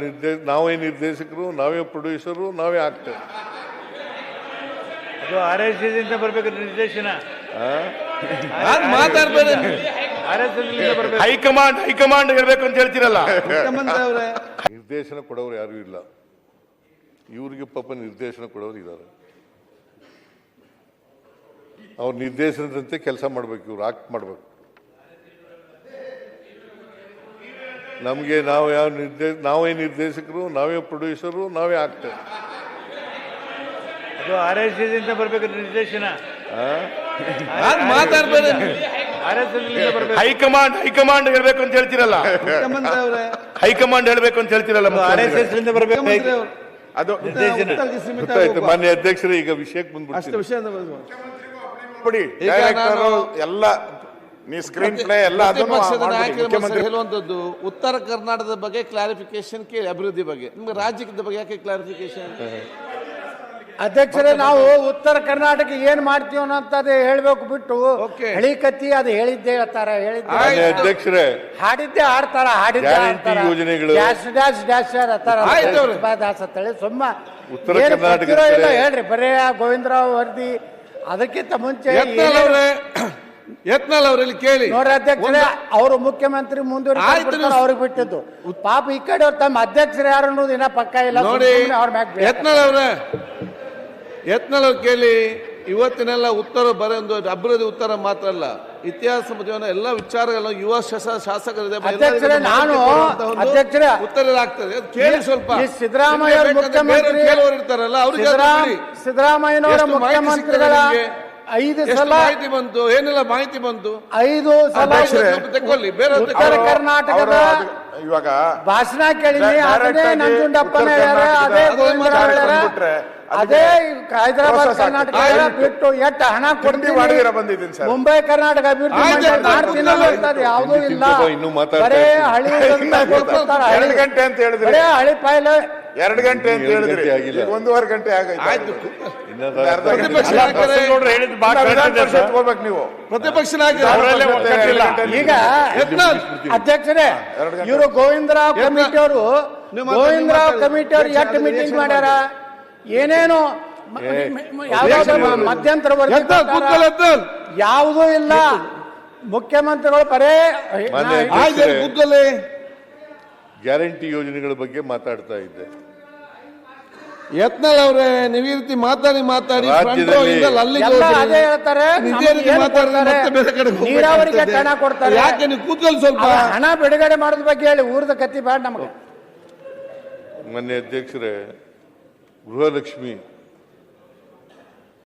ನಿರ್ದೇಶ ನಾವೇ ನಿರ್ದೇಶಕರು ನಾವೇ ಪ್ರೊಡ್ಯೂಸರು ನಾವೇ ಆಕ್ಟರ್ ಅದು ಆರ್ ಎಸ್ ಎಸ್ ಬರ್ಬೇಕು ನಿರ್ದೇಶನ. ಮಾತಾಡ್ಬೇಡ. ಆರ್ ಎಸ್ ಎಸ್ ಬರ್ಬೇಕು. ಹೈಕಮಾಂಡ್ ಹೈಕಮಾಂಡ್ ಹೇಳ್ಬೇಕು ಅಂತ ಹೇಳ್ತೀರಲ್ಲ. ನಿರ್ದೇಶನ ಕೊಡೋರು ಯಾರು ಇಲ್ಲ. ಇವ್ರಿಗೆ ಪಾಪ ನಿರ್ದೇಶನ ಕೊಡೋರು ಇದ್ದಾರೆ ಅವ್ರ ನಿರ್ದೇಶನದಂತೆ ಕೆಲಸ ಮಾಡ್ಬೇಕು ಇವ್ರು ಆಕ್ಟ್ ಮಾಡ್ಬೇಕು. ನಮಗೆ ನಾವು ಯಾವ ನಿರ್ದೇಶ ನಾವೇ ನಿರ್ದೇಶಕರು ನಾವೇ ಪ್ರೊಡ್ಯೂಸರು ನಾವೇ ಆಗ್ತೇವೆ ಅದು ಆರ್ ಎಸ್ ಎಸ್ ಬರ್ಬೇಕು ನಿರ್ದೇಶನ ಬರ್ಬೇಕು ಹೈಕಮಾಂಡ್ ಹೈಕಮಾಂಡ್ ಹೇಳ್ಬೇಕು ಅಂತ ಹೇಳ್ತಿರಲ್ಲ ಹೈಕಮಾಂಡ್ ಹೇಳ್ಬೇಕು ಅಂತ ಹೇಳ್ತಿರಲ್ಲ ಆರ್ ಎಸ್ ಎಸ್ ಬರ್ಬೇಕು ಅದು ಗೊತ್ತಾಯ್ತು ಮಾನ್ಯ ಅಧ್ಯಕ್ಷರೇ ಈಗ ವಿಷಯಕ್ಕೆ ಬಂದ್ಬಿಟ್ಟು ಎಲ್ಲ ನೀ ಸ್ಕ್ರೀನ್ ಪ್ಲೇ ಎಲ್ಲ ಅದನ್ನು ಮುಖ್ಯಮಂತ್ರಿ. ಹೇಳುವಂತದ್ದು ಉತ್ತರ ಕರ್ನಾಟಕದ ಬಗ್ಗೆ ಕ್ಲಾರಿಫಿಕೇಶನ್ ಕೇಳಿ ಅಭಿವೃದ್ಧಿ ಬಗ್ಗೆ. ನಿಮ್ಗೆ ರಾಜ್ಯದ ಬಗ್ಗೆ ಯಾಕೆ ಕ್ಲಾರಿಫಿಕೇಶನ್ ಅಧ್ಯಕ್ಷರೇ ನಾವು ಉತ್ತರ ಕರ್ನಾಟಕ ಏನ್ ಮಾಡ್ತೀವಿ ಅನ್ನೋಂಥದ್ದು ಹೇಳ್ಬೇಕು ಬಿಟ್ಟು. ಹಳಿ ಕತ್ತಿ ಅದು ಹೇಳಿದ್ದೆ ಹೇಳ್ತಾರ ಹೇಳಿದ್ದೆ ಅಧ್ಯಕ್ಷರೇ ಹಾಡಿದ್ದೆ ಆಡ್ತಾರ ಹಾಡಿದ್ದೆ ಯೋಜನೆಗಳು. Dash dash dash. ದಾಸ್ ಅಂತೇಳಿ ಸುಮ್ಮ ಉತ್ತರ ಇಲ್ಲ ಹೇಳ್ರಿ. ಬರೇ ಗೋವಿಂದರಾವ್ ವರದಿ ಅದಕ್ಕಿಂತ ಮುಂಚೆ ಯತ್ನಾಳ್ ಏನೇನು- ಅವರೇ ಯತ್ನಾಳ್ ಅವ್ರು ಇಲ್ಲಿ ಕೇಳಿ. ನೋಡ್ರಿ ಅಧ್ಯಕ್ಷರೇ ಅವರು ಮುಖ್ಯಮಂತ್ರಿ ಮುಂದುವರಿ ಆಯ್ತು ನೀವು- ಅವ್ರಿಗೆ ಬಿಟ್ಟಿದ್ದು. ಪಾಪ ಈ ಕಡೆ ಅವ್ರು ತಮ್ಮ ಅಧ್ಯಕ್ಷರು ಯಾರು ಅನ್ನೋದು ಇನ್ನ ಪಕ್ಕ ಇಲ್ಲ ನೋಡಿ ಯತ್ನಲ್ ಅವ್ರ ಯತ್ನಲ್ ಅವರೇ. ಯತ್ನಾಳ್ ಅವ್ರು ಕೇಳಿ ಇವತ್ತಿನೆಲ್ಲ ಉತ್ತರ ಬರೆಯೊಂದು ಅಭಿವೃದ್ಧಿ ಉತ್ತರ ಮಾತ್ರ ಅಲ್ಲ. ಇತಿಹಾಸ ಮಧ್ಯವನ್ನ ಎಲ್ಲ ವಿಚಾರಗಳು ಯುವ ಶಾಸ- ಶಾಸಕರಿದೆ. ಉತ್ತರ ಆಗ್ತದೆ ಕೇಳಿ ಸ್ವಲ್ಪ. ಸಿದ್ದರಾಮಯ್ಯ ಇರ್ತಾರಲ್ಲ ಅವ್ರಿಗೆ ಸಿದ್ದರಾಮಯ್ಯನವರ ಮುಖ್ಯಮಂತ್ರಿಗಳ? ಐದು ಸಲ ಮಾಹಿತಿ ಬಂತು? ಏನೆಲ್ಲ ಮಾಹಿತಿ ಬಂತು? ಐದು ಸಲ ಅಧ್ಯಕ್ಷರೇ, ತಗೊಳ್ಳಿ ಬೇರೆ ಉತ್ತರ ಕರ್ನಾಟಕದ ಇವಾಗ ಭಾಷಣ ಕೇಳಿನಿ Direct ಅದನ್ನೇ ಆಗಿ ನಂಜುಂಡಪ್ಪನ ಉತ್ತರ ಹೇಳ್ಯಾರ ಕರ್ನಾಟಕದ ಅದೇ ಹೇಳ್ಯಾರ. ಬಂದ್ಬಿಟ್ರೆ ಅದೇ ಹೈದರಾಬಾದ್ process ಕರ್ನಾಟಕ ಆಗ್ತದೆ. ಬಿಟ್ಟು ಎಷ್ಟು ಹಣ ಕೊಡ್ತೀವಿ ಮಾಡಿದಿರ ಬಂದಿದ್ದೀನಿ ಸರ್. ಮುಂಬೈ ಕರ್ನಾಟಕ ಅಭಿವೃದ್ಧಿ ಆಯ್ತು, ಮಂಡಳಿ ಆಯ್ತು, ಮಾಡ್ತೀನಿ ಆಯ್ತು, ಅಂತದ್ದು ಯಾವುದೂ ಇಲ್ಲ. ಇನ್ನೂ ಮಾತಾಡ್ತಾ ಬರೇ ಇರ್ತೀನಿ. ಹಳಿ. ಎರಡು ಗಂಟೆ ಅಂತ ಹೇಳಿದ್ರೆ. ಬರೇ ಹಳಿ ಪಾಯ್ಲೆ ಎರಡು ಗಂಟೆ ಅಂತ ಹೇಳಿದ್ರಿ. ಒಂದೂವರೆ ಗಂಟೆ ಸರ್. ಹೋಗ್ಬೇಕು ನೀವು ಈಗ ಅಧ್ಯಕ್ಷರೇ ಇವರು ಗೋವಿಂದರಾವ್ ಕಮಿಟಿ ಅವರು ಗೋವಿಂದರಾವ್ ಕಮಿಟಿ ಅವರು. ಎಷ್ಟು ಮೀಟಿಂಗ್ ಮಾಡ್ಯಾರ? ಏನೇನು? ಮಧ್ಯಂತರ ಯಾವುದೂ ಇಲ್ಲ. ಮುಖ್ಯಮಂತ್ರಿಗಳು ಬರೇ ಗ್ಯಾರಂಟಿ ಯೋಜನೆಗಳ ಬಗ್ಗೆ ಮಾತಾಡ್ತಾ ಇದ್ದೆ. ಯತ್ನಾಳ್ ಅವರೇ ನೀವು ಈ ರೀತಿ ಮಾತಾಡಿ ಮಾತಾಡಿ. ಅದೇ ಹೇಳ್ತಾರೆ. ನೀರಾವರಿಗೆ ಹಣ ಕೊಡ್ತಾರೆ ಯಾಕೆ ನೀವು ಕೂತ್ಕೊಳ್ಳಿ ಸ್ವಲ್ಪ ಹಣ ಬಿಡುಗಡೆ ಮಾಡೋದ್ ಬಗ್ಗೆ ಹೇಳಿ ಊರದ ಕತ್ತಿ ಬೇಡ ನಮಗೆ ಮಾನ್ಯ ಅಧ್ಯಕ್ಷರೇ ಗೃಹಲಕ್ಷ್ಮಿ